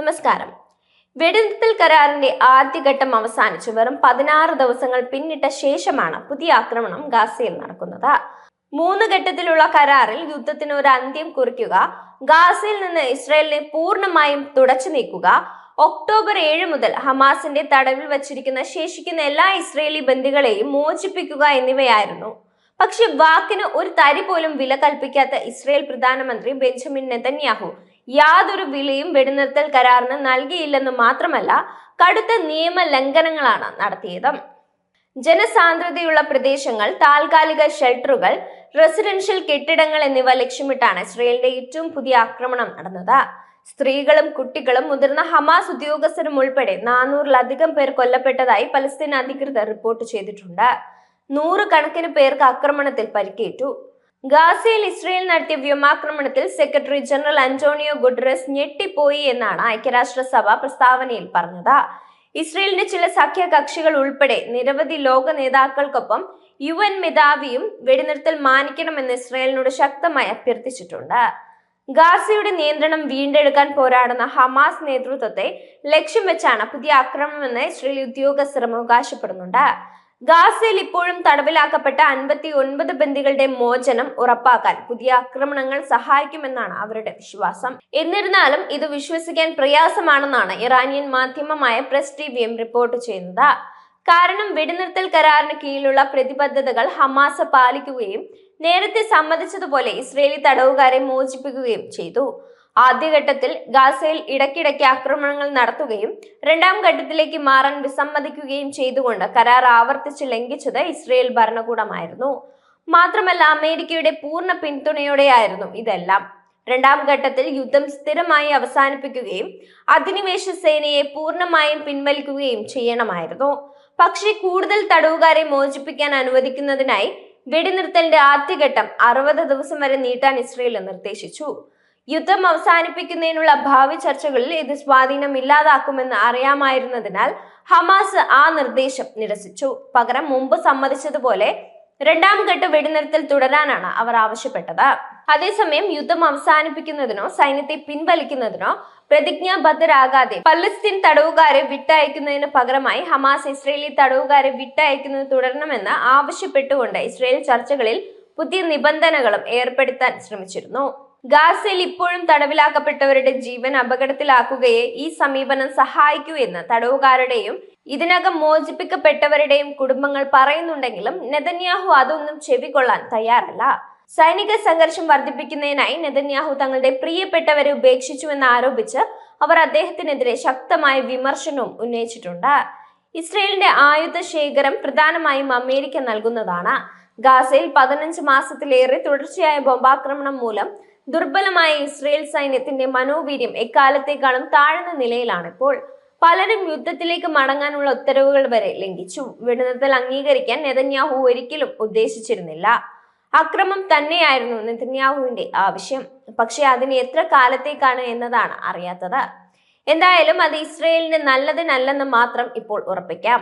നമസ്കാരം. വെടിനിർത്തൽ കരാറിന്റെ ആദ്യഘട്ടം അവസാനിച്ചു. വെറും പതിനാറ് ദിവസങ്ങൾ പിന്നിട്ട ശേഷമാണ് പുതിയ ആക്രമണം ഗാസയിൽ നടക്കുന്നത്. മൂന്ന് ഘട്ടത്തിലുള്ള കരാറിൽ യുദ്ധത്തിന് ഒരു അന്ത്യം കുറിക്കുക ഗാസയിൽ നിന്ന് ഇസ്രായേലിനെ പൂർണമായും തുടച്ചു നീക്കുക ഒക്ടോബർ ഏഴ് മുതൽ ഹമാസിന്റെ തടവിൽ വച്ചിരിക്കുന്ന ശേഷിക്കുന്ന എല്ലാ ഇസ്രയേലി ബന്ദികളെയും മോചിപ്പിക്കുക എന്നിവയായിരുന്നു. പക്ഷെ വാക്കിന് ഒരു തരി പോലും വില കൽപ്പിക്കാത്ത ഇസ്രയേൽ പ്രധാനമന്ത്രി ബെഞ്ചമിൻ നെതന്യാഹു യാതൊരു വിലയും വെടിനിർത്തൽ കരാറിന് നൽകിയില്ലെന്ന് മാത്രമല്ല കടുത്ത നിയമ ലംഘനങ്ങളാണ് നടത്തിയത്. ജനസാന്ദ്രതയുള്ള പ്രദേശങ്ങൾ താൽക്കാലിക ഷെൽട്ടറുകൾ റെസിഡൻഷ്യൽ കെട്ടിടങ്ങൾ എന്നിവ ലക്ഷ്യമിട്ടാണ് ഇസ്രയേലിന്റെ ഏറ്റവും പുതിയ ആക്രമണം നടന്നത്. സ്ത്രീകളും കുട്ടികളും മുതിർന്ന ഹമാസ് ഉദ്യോഗസ്ഥരും ഉൾപ്പെടെ നാനൂറിലധികം പേർ കൊല്ലപ്പെട്ടതായി പലസ്തീൻ അധികൃതർ റിപ്പോർട്ട് ചെയ്തിട്ടുണ്ട്. നൂറുകണക്കിന് പേർക്ക് ആക്രമണത്തിൽ പരിക്കേറ്റു. ഗാസയിൽ ഇസ്രയേൽ നടത്തിയ വ്യോമാക്രമണത്തിൽ സെക്രട്ടറി ജനറൽ അന്റോണിയോ ഗുഡ്രസ് ഞെട്ടിപ്പോയി എന്നാണ് ഐക്യരാഷ്ട്രസഭ പ്രസ്താവനയിൽ പറഞ്ഞത്. ഇസ്രയേലിന്റെ ചില സഖ്യകക്ഷികൾ ഉൾപ്പെടെ നിരവധി ലോക നേതാക്കൾക്കൊപ്പം യു എൻ മേധാവിയും വെടിനിർത്തൽ മാനിക്കണമെന്ന് ഇസ്രയേലിനോട് ശക്തമായി അഭ്യർത്ഥിച്ചിട്ടുണ്ട്. ഗാസയുടെ നിയന്ത്രണം വീണ്ടെടുക്കാൻ പോരാടുന്ന ഹമാസ് നേതൃത്വത്തെ ലക്ഷ്യം വെച്ചാണ് പുതിയ ആക്രമണമെന്ന് ഇസ്രയേൽ ഉദ്യോഗസ്ഥർ അവകാശപ്പെടുന്നുണ്ട്. ഗാസയിൽ ഇപ്പോഴും തടവിലാക്കപ്പെട്ട അൻപത്തി ഒൻപത് ബന്ദികളുടെ മോചനം ഉറപ്പാക്കാൻ പുതിയ ആക്രമണങ്ങൾ സഹായിക്കുമെന്നാണ് അവരുടെ വിശ്വാസം. എന്നിരുന്നാലും ഇത് വിശ്വസിക്കാൻ പ്രയാസമാണെന്നാണ് ഇറാനിയൻ മാധ്യമമായ പ്രസ് ടിവിയും റിപ്പോർട്ട് ചെയ്യുന്നത്. കാരണം വെടിനിർത്തൽ കരാറിന് കീഴിലുള്ള പ്രതിബദ്ധതകൾ ഹമാസ് പാലിക്കുകയും നേരത്തെ സമ്മതിച്ചതുപോലെ ഇസ്രയേലി തടവുകാരെ മോചിപ്പിക്കുകയും ചെയ്തു. ആദ്യഘട്ടത്തിൽ ഗാസയിൽ ഇടയ്ക്കിടയ്ക്ക് ആക്രമണങ്ങൾ നടത്തുകയും രണ്ടാം ഘട്ടത്തിലേക്ക് മാറാൻ വിസമ്മതിക്കുകയും ചെയ്തുകൊണ്ട് കരാർ ആവർത്തിച്ച് ലംഘിച്ചത് ഇസ്രയേൽ ഭരണകൂടമായിരുന്നു. മാത്രമല്ല അമേരിക്കയുടെ പൂർണ പിന്തുണയോടെയായിരുന്നു ഇതെല്ലാം. രണ്ടാം ഘട്ടത്തിൽ യുദ്ധം സ്ഥിരമായി അവസാനിപ്പിക്കുകയും അധിനിവേശ സേനയെ പൂർണമായും പിൻവലിക്കുകയും ചെയ്യണമായിരുന്നു. പക്ഷേ കൂടുതൽ തടവുകാരെ മോചിപ്പിക്കാൻ അനുവദിക്കുന്നതിനായി വെടിനിർത്തലിന്റെ ആദ്യഘട്ടം അറുപത് ദിവസം വരെ നീട്ടാൻ ഇസ്രയേൽ നിർദ്ദേശിച്ചു. യുദ്ധം അവസാനിപ്പിക്കുന്നതിനുള്ള ഭാവി ചർച്ചകളിൽ ഇത് സ്വാധീനം ഇല്ലാതാക്കുമെന്ന് അറിയാമായിരുന്നതിനാൽ ഹമാസ് ആ നിർദ്ദേശം നിരസിച്ചു. പകരം മുമ്പ് സമ്മതിച്ചതുപോലെ രണ്ടാം ഘട്ട വെടിനിർത്തൽ തുടരാനാണ് അവർ ആവശ്യപ്പെട്ടത്. അതേസമയം യുദ്ധം അവസാനിപ്പിക്കുന്നതിനോ സൈന്യത്തെ പിൻവലിക്കുന്നതിനോ പ്രതിജ്ഞാബദ്ധരാകാതെ പലസ്തീൻ തടവുകാരെ വിട്ടയക്കുന്നതിന് പകരമായി ഹമാസ് ഇസ്രയേലി തടവുകാരെ വിട്ടയക്കുന്നത് തുടരണമെന്ന് ആവശ്യപ്പെട്ടുകൊണ്ട് ഇസ്രയേൽ ചർച്ചകളിൽ പുതിയ നിബന്ധനകളും ഏർപ്പെടുത്താൻ ശ്രമിച്ചിരുന്നു. ഗാസയിൽ ഇപ്പോഴും തടവിലാക്കപ്പെട്ടവരുടെ ജീവൻ അപകടത്തിലാക്കുകയെ ഈ സമീപനം സഹായിക്കൂ എന്ന് തടവുകാരുടെയും ഇതിനകം മോചിപ്പിക്കപ്പെട്ടവരുടെയും കുടുംബങ്ങൾ പറയുന്നുണ്ടെങ്കിലും നെതന്യാഹു അതൊന്നും ചെവികൊള്ളാൻ തയ്യാറല്ല. സൈനിക സംഘർഷം വർദ്ധിപ്പിക്കുന്നതിനായി നെതന്യാഹു തങ്ങളുടെ പ്രിയപ്പെട്ടവരെ ഉപേക്ഷിച്ചുവെന്ന് ആരോപിച്ച് അവർ അദ്ദേഹത്തിനെതിരെ ശക്തമായ വിമർശനവും ഉന്നയിച്ചിട്ടുണ്ട്. ഇസ്രയേലിന്റെ ആയുധ ശേഖരം പ്രധാനമായും അമേരിക്ക നൽകുന്നതാണ്. ഗാസയിൽ പതിനഞ്ച് മാസത്തിലേറെ തുടർച്ചയായ ബോംബാക്രമണം മൂലം ദുർബലമായ ഇസ്രയേൽ സൈന്യത്തിന്റെ മനോവീര്യം എക്കാലത്തേക്കാളും താഴ്ന്ന നിലയിലാണിപ്പോൾ പലരും യുദ്ധത്തിലേക്ക് മടങ്ങാനുള്ള ഉത്തരവുകൾ വരെ ലംഘിച്ചു. വെടിനിർത്തൽ അംഗീകരിക്കാൻ നെതന്യാഹു ഒരിക്കലും ഉദ്ദേശിച്ചിരുന്നില്ല. അക്രമം തന്നെയായിരുന്നു നെതന്യാഹുവിന്റെ ആവശ്യം. പക്ഷെ അതിന് എത്ര കാലത്തേക്കാണ് എന്നതാണ് അറിയാത്തത്. എന്തായാലും അത് ഇസ്രയേലിന് നല്ലതിനല്ലെന്ന് മാത്രം ഇപ്പോൾ ഉറപ്പിക്കാം.